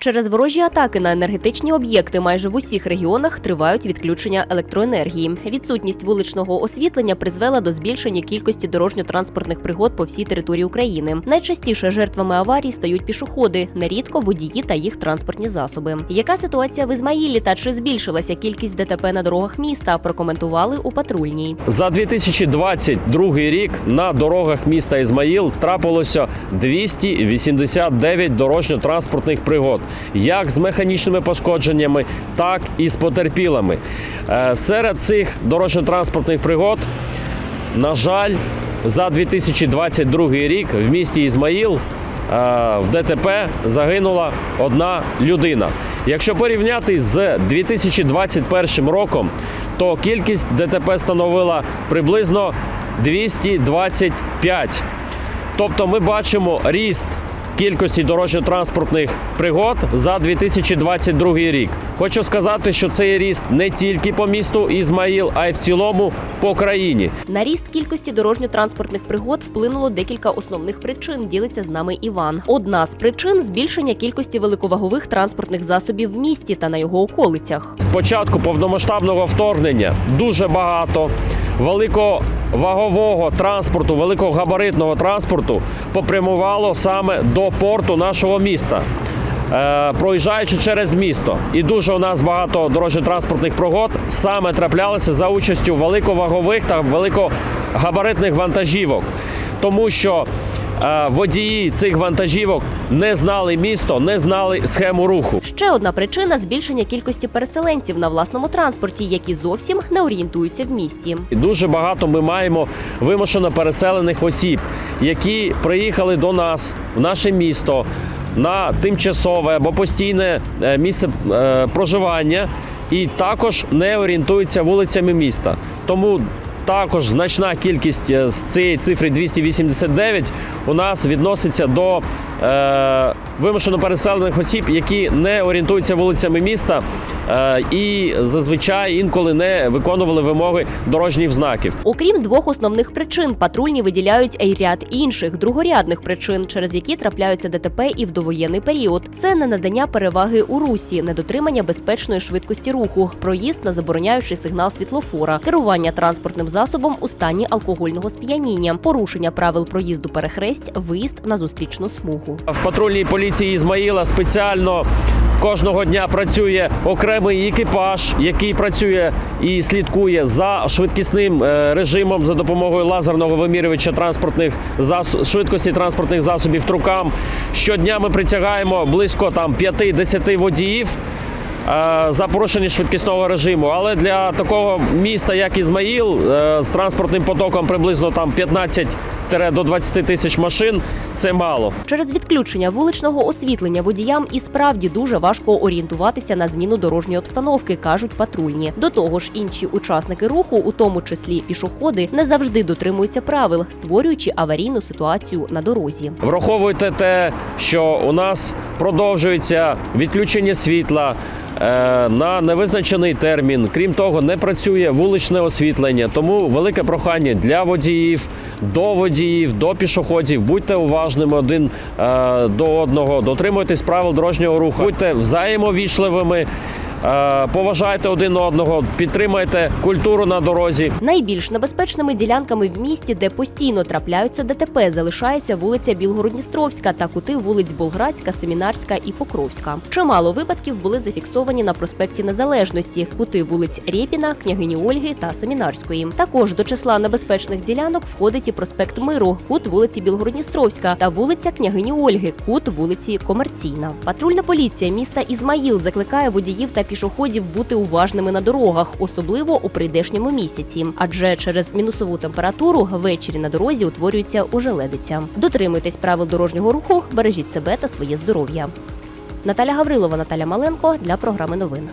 Через ворожі атаки на енергетичні об'єкти майже в усіх регіонах тривають відключення електроенергії. Відсутність вуличного освітлення призвела до збільшення кількості дорожньо-транспортних пригод по всій території України. Найчастіше жертвами аварій стають пішоходи, нерідко водії та їх транспортні засоби. Яка ситуація в Ізмаїлі та чи збільшилася кількість ДТП на дорогах міста? Прокоментували у патрульній. За 2022 рік на дорогах міста Ізмаїл трапилося 289 дорожньо-транспортних пригод, як з механічними пошкодженнями, так і з потерпілими. Е, Серед цих дорожньо-транспортних пригод, на жаль, за 2022 рік в місті Ізмаїл е, в ДТП загинула одна людина. Якщо порівняти з 2021 роком, то кількість ДТП становила приблизно 225. Тобто ми бачимо ріст кількості дорожньо-транспортних пригод за 2022 рік. Хочу сказати, що цей ріст не тільки по місту Ізмаїл, а й в цілому по країні. На ріст кількості дорожньо-транспортних пригод вплинуло декілька основних причин. Ділиться з нами Іван. Одна з причин збільшення кількості великовагових транспортних засобів в місті та на його околицях. З початку повномасштабного вторгнення дуже багато великовагового транспорту, великогабаритного транспорту попрямувало саме до порту нашого міста. е, Проїжджаючи через місто, і дуже у нас багато дорожньо-транспортних пригод саме траплялися за участю великовагових та великогабаритних вантажівок, тому що водії цих вантажівок не знали місто, не знали схему руху. Ще одна причина збільшення кількості переселенців на власному транспорті, які зовсім не орієнтуються в місті. Дуже багато ми маємо вимушено переселених осіб, які приїхали до нас в наше місто на тимчасове або постійне е, місце е, проживання, і також не орієнтуються вулицями міста. Тому також значна кількість е, з цієї цифри 289 у нас відноситься до е, вимушено переселених осіб, які не орієнтуються вулицями міста е, і зазвичай інколи не виконували вимоги дорожніх знаків. Окрім двох основних причин, патрульні виділяють і ряд інших другорядних причин, через які трапляються ДТП і в довоєнний період. Це не надання переваги у русі, недотримання безпечної швидкості руху, проїзд на забороняючий сигнал світлофора, керування транспортним засобом у стані алкогольного сп'яніння, порушення правил проїзду перехресть, виїзд на зустрічну смугу. В патрульній поліції Ізмаїла спеціально кожного дня працює окремий екіпаж, який працює і слідкує за швидкісним е, режимом за допомогою лазерного вимірювача транспортних засоб, швидкості транспортних засобів трукам. Щодня ми притягаємо близько там 5-10 водіїв. е, За порушення швидкісного режиму, але для такого міста, як Ізмаїл, е, з транспортним потоком приблизно там 15 до 20 тисяч машин, це мало. Через відключення вуличного освітлення водіям і справді дуже важко орієнтуватися на зміну дорожньої обстановки, кажуть патрульні. До того ж, інші учасники руху, у тому числі пішоходи, не завжди дотримуються правил, створюючи аварійну ситуацію на дорозі. Враховуйте те, що у нас продовжується відключення світла е, на невизначений термін. Крім того, не працює вуличне освітлення. Тому велике прохання для водіїв, до водіїв, до пішоходів. Будьте уважними один е, до одного, дотримуйтесь правил дорожнього руху, будьте взаємовічливими. Е, Поважайте один одного, підтримайте культуру на дорозі. Найбільш небезпечними ділянками в місті, де постійно трапляються ДТП, залишається вулиця Білгородністровська та кути вулиць Болградська, Семінарська і Покровська. Чимало випадків були зафіксовані на проспекті Незалежності, кути вулиць Рєпіна, княгині Ольги та Семінарської. Також до числа небезпечних ділянок входить і проспект Миру, кут вулиці Білгородністровська та вулиця княгині Ольги, кут вулиці Комерційна. Патрульна поліція міста Ізмаїл закликає водіїв та пішоходів бути уважними на дорогах, особливо у прийдешньому місяці. Адже через мінусову температуру ввечері на дорозі утворюється ожеледиця. Дотримуйтесь правил дорожнього руху, бережіть себе та своє здоров'я. Наталя Гаврилова, Наталя Маленко для програми новин.